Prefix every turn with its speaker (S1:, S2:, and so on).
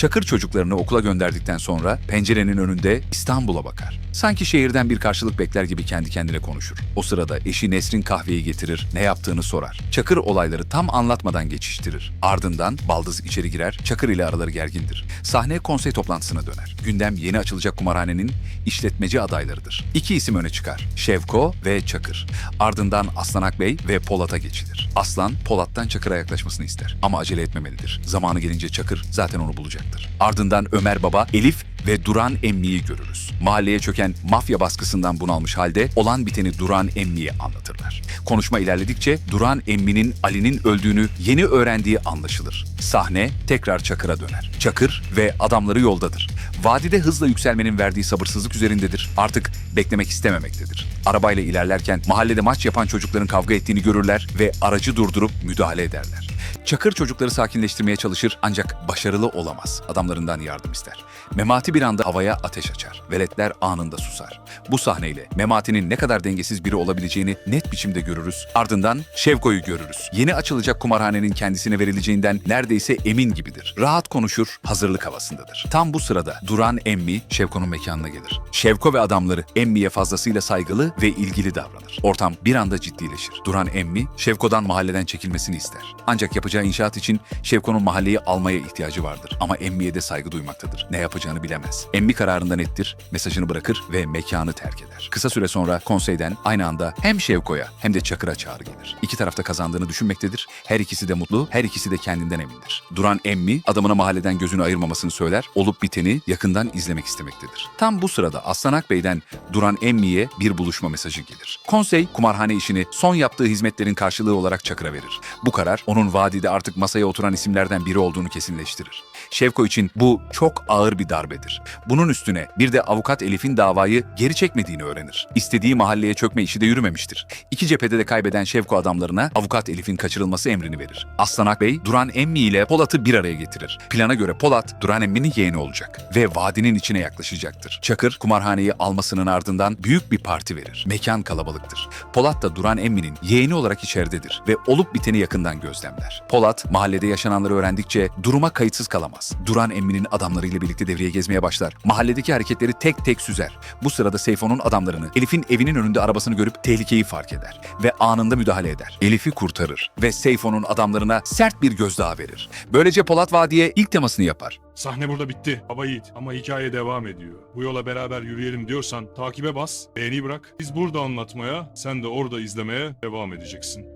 S1: Çakır çocuklarını okula gönderdikten sonra pencerenin önünde İstanbul'a bakar. Sanki şehirden bir karşılık bekler gibi kendi kendine konuşur. O sırada eşi Nesrin kahveyi getirir, ne yaptığını sorar. Çakır olayları tam anlatmadan geçiştirir. Ardından baldız içeri girer, Çakır ile araları gergindir. Sahne konsey toplantısına döner. Gündem yeni açılacak kumarhanenin işletmeci adaylarıdır. İki isim öne çıkar. Şevko ve Çakır. Ardından Aslan Akbey ve Polat'a geçilir. Aslan, Polat'tan Çakır'a yaklaşmasını ister. Ama acele etmemelidir. Zamanı gelince Çakır zaten onu bulacaktır. Ardından Ömer Baba, Elif ve Duran Emmi'yi görürüz. Mahalleye çöken mafya baskısından bunalmış halde olan biteni Duran Emmi'ye anlatırlar. Konuşma ilerledikçe Duran Emmi'nin Ali'nin öldüğünü yeni öğrendiği anlaşılır. Sahne tekrar Çakır'a döner. Çakır ve adamları yoldadır. Vadide hızla yükselmenin verdiği sabırsızlık üzerindedir. Artık beklemek istememektedir. Arabayla ilerlerken mahallede maç yapan çocukların kavga ettiğini görürler ve aracı durdurup müdahale ederler. Çakır çocukları sakinleştirmeye çalışır ancak başarılı olamaz. Adamlarından yardım ister. Memati bir anda havaya ateş açar. Veletler anında susar. Bu sahneyle Memati'nin ne kadar dengesiz biri olabileceğini net biçimde görürüz. Ardından Şevko'yu görürüz. Yeni açılacak kumarhanenin kendisine verileceğinden neredeyse emin gibidir. Rahat konuşur, hazırlık havasındadır. Tam bu sırada Duran Emmi Şevko'nun mekanına gelir. Şevko ve adamları Emmi'ye fazlasıyla saygılı ve ilgili davranır. Ortam bir anda ciddileşir. Duran Emmi Şevko'dan mahalleden çekilmesini ister. Ancak yapacağı inşaat için Şevko'nun mahalleyi almaya ihtiyacı vardır. Ama Emmi'ye de saygı duymaktadır. Ne yapacağını bilemez. Emmi kararından nettir, mesajını bırakır ve mekanı terk eder. Kısa süre sonra konseyden aynı anda hem Şevko'ya hem de Çakır'a çağrı gelir. İki tarafta kazandığını düşünmektedir. Her ikisi de mutlu, her ikisi de kendinden emindir. Duran Emmi adamına mahalleden gözünü ayırmamasını söyler, olup biteni yakından izlemek istemektedir. Tam bu sırada Aslan Akbey'den Duran Emmi'ye bir buluşma mesajı gelir. Konsey, kumarhane işini son yaptığı hizmetlerin karşılığı olarak Çakır'a verir. Bu karar onun vadide artık masaya oturan isimlerden biri olduğunu kesinleştirir. Şevko için bu çok ağır bir darbedir. Bunun üstüne bir de avukat Elif'in davayı geri çekmediğini öğrenir. İstediği mahalleye çökme işi de yürümemiştir. İki cephede de kaybeden Şevko adamlarına avukat Elif'in kaçırılması emrini verir. Aslan Akbey, Duran Emmi ile Polat'ı bir araya getirir. Plana göre Polat, Duran Emmi'nin yeğeni olacak ve vadinin içine yaklaşacaktır. Çakır, kumarhaneyi almasının ardından büyük bir parti verir. Mekan kalabalıktır. Polat da Duran Emmi'nin yeğeni olarak içeridedir ve olup biteni yakından gözlemler. Polat, mahallede yaşananları öğrendikçe duruma kayıtsız kalamaz. Duran Emmi'nin adamlarıyla birlikte devreye gezmeye başlar. Mahalledeki hareketleri tek tek süzer. Bu sırada Seyfo'nun adamlarını Elif'in evinin önünde arabasını görüp tehlikeyi fark eder ve anında müdahale eder. Elif'i kurtarır ve Seyfo'nun adamlarına sert bir gözdağı verir. Böylece Polat Vadi'ye ilk temasını yapar.
S2: Sahne burada bitti. Baba Yiğit. Ama hikaye devam ediyor. Bu yola beraber yürüyelim diyorsan takibe bas, beğeni bırak. Biz burada anlatmaya, sen de orada izlemeye devam edeceksin.